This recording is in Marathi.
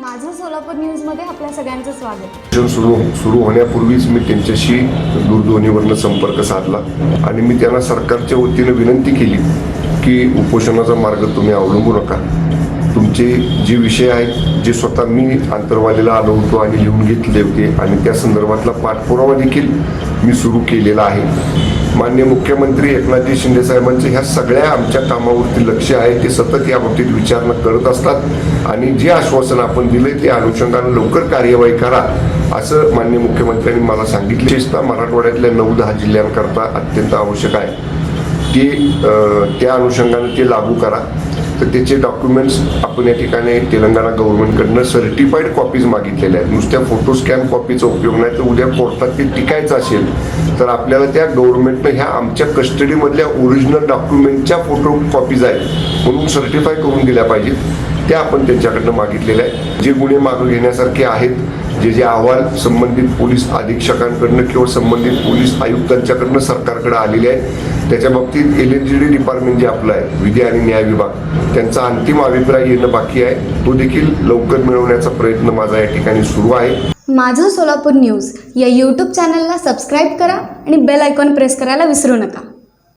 सोलापूर न्यूजमध्ये आपल्या सगळ्यांचं स्वागत. सुरू सुरू होण्यापूर्वीच मी त्यांच्याशी दूरध्वनीवरनं संपर्क साधला आणि मी त्यांना सरकारच्या वतीनं विनंती केली की उपोषणाचा मार्ग तुम्ही अवलंबू नका. तुमचे जे विषय आहेत जे स्वतः मी आंतरवालीला आलो होतो आणि लिहून घेतले होते आणि त्या संदर्भातला पाठपुरावा देखील मी सुरू केलेला आहे. मान्य मुख्यमंत्री एकनाथजी शिंदे साहेबांचे ह्या सगळ्या आमच्या कामावरती लक्ष आहे ते सतत या बाबतीत विचारणा करत असतात. आणि जे आश्वासन आपण दिले ते अनुषंगाने लवकर कार्यवाही करा असं मान्य मुख्यमंत्र्यांनी मला सांगितले. विशेषतः मराठवाड्यातल्या नऊ दहा जिल्ह्यांकरता अत्यंत आवश्यक आहे ते त्या अनुषंगाने ते लागू करा. तर त्याचे डॉक्युमेंट्स आपण या ठिकाणी तेलंगणा गव्हर्नमेंटकडनं सर्टिफाईड कॉपीज मागितलेल्या आहेत. नुसत्या फोटो स्कॅन कॉपीचा उपयोग नाही तर उद्या कोर्टात ते टिकायचं असेल तर आपल्याला त्या गव्हर्नमेंटनं ह्या आमच्या कस्टडीमधल्या ओरिजिनल डॉक्युमेंटच्या फोटो कॉपीज आहेत म्हणून सर्टिफाय करून दिल्या पाहिजेत. त्या आपण त्यांच्याकडनं मागितलेल्या आहेत. जे गुन्हे मागं घेण्यासारखे आहेत जे जे अहवाल संबंधित पोलीस अधीक्षकांकडनं किंवा संबंधित पोलीस आयुक्तांच्याकडनं सरकारकडे आलेले आहेत त्याच्या बाबतीत L N G D department जे आपलं आहे विधी आणि न्याय विभाग त्यांचा अंतिम अभिप्राय येणं बाकी आहे. तो देखील लवकर मिळवण्याचा प्रयत्न माझा या ठिकाणी सुरू आहे. माझं सोलापूर न्यूज या यूट्यूब चॅनलला सबस्क्राईब करा आणि बेल आयकॉन प्रेस करायला विसरू नका.